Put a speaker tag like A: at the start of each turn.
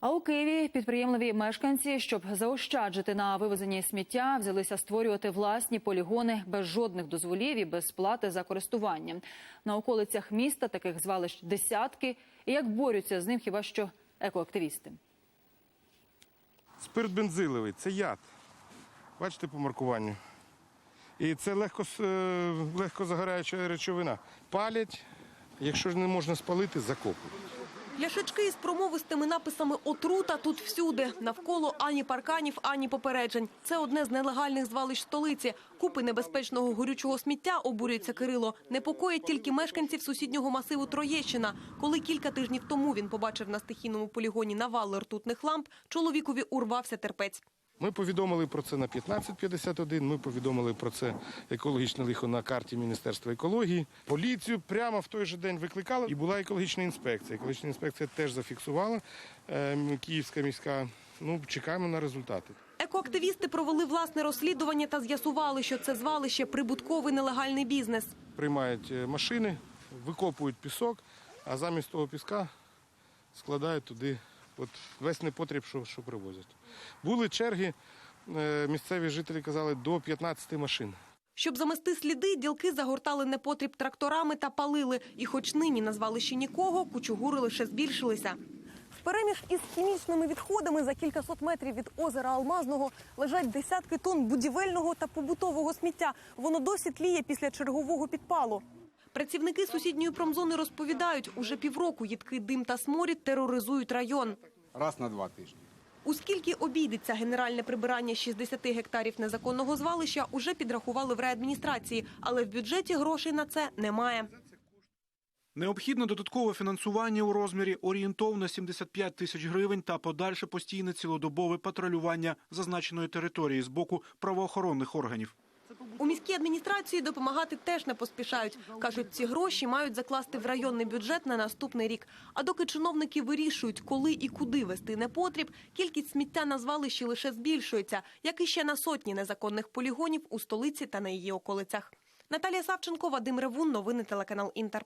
A: А у Києві підприємливі мешканці, щоб заощаджити на вивезенні сміття, взялися створювати власні полігони без жодних дозволів і без плати за користування. На околицях міста таких звалищ десятки. І як борються з ним хіба що екоактивісти.
B: Спирт бензиловий це яд. Бачите по маркуванню. І це легко, е, легко загораюча речовина. Палять, якщо ж не можна спалити, закопують.
C: Пляшечки із промовистими написами «Отрута» тут всюди. Навколо ані парканів, ані попереджень. Це одне з нелегальних звалищ столиці. Купи небезпечного горючого сміття, обурюється Кирило, непокоїть тільки мешканців сусіднього масиву Троєщина. Коли кілька тижнів тому він побачив на стихійному полігоні навали ртутних ламп, чоловікові урвався терпець.
B: Ми повідомили про це на 1551, ми повідомили про це екологічне лихо на карті Міністерства екології. Поліцію прямо в той же день викликали і була екологічна інспекція. Екологічна інспекція теж зафіксувала, е, Київська міська. Ну, чекаємо на результати.
C: Екоактивісти провели власне розслідування та з'ясували, що це звалище – прибутковий нелегальний бізнес.
B: Приймають е, машини, викопують пісок, а замість того піска складають туди от весь непотріб, що, що привозять. Були черги, е, місцеві жителі казали, до 15 машин.
C: Щоб замести сліди, ділки загортали непотріб тракторами та палили. І хоч нині назвали ще нікого, кучугури лише збільшилися. Впереміж із хімічними відходами за кількасот метрів від озера Алмазного лежать десятки тонн будівельного та побутового сміття. Воно досі тліє після чергового підпалу. Працівники сусідньої промзони розповідають, уже півроку їдкий дим та сморід тероризують район.
D: раз на два тижні.
C: У скільки обійдеться генеральне прибирання 60 гектарів незаконного звалища, уже підрахували в райадміністрації, але в бюджеті грошей на це немає.
E: Необхідно додаткове фінансування у розмірі орієнтовно 75 тисяч гривень та подальше постійне цілодобове патрулювання зазначеної території з боку правоохоронних органів.
C: У міській адміністрації допомагати теж не поспішають. Кажуть, ці гроші мають закласти в районний бюджет на наступний рік. А доки чиновники вирішують, коли і куди вести непотріб, кількість сміття на звалищі лише збільшується, як і ще на сотні незаконних полігонів у столиці та на її околицях. Наталія Савченко, Вадим Ревун, новини телеканал Інтер.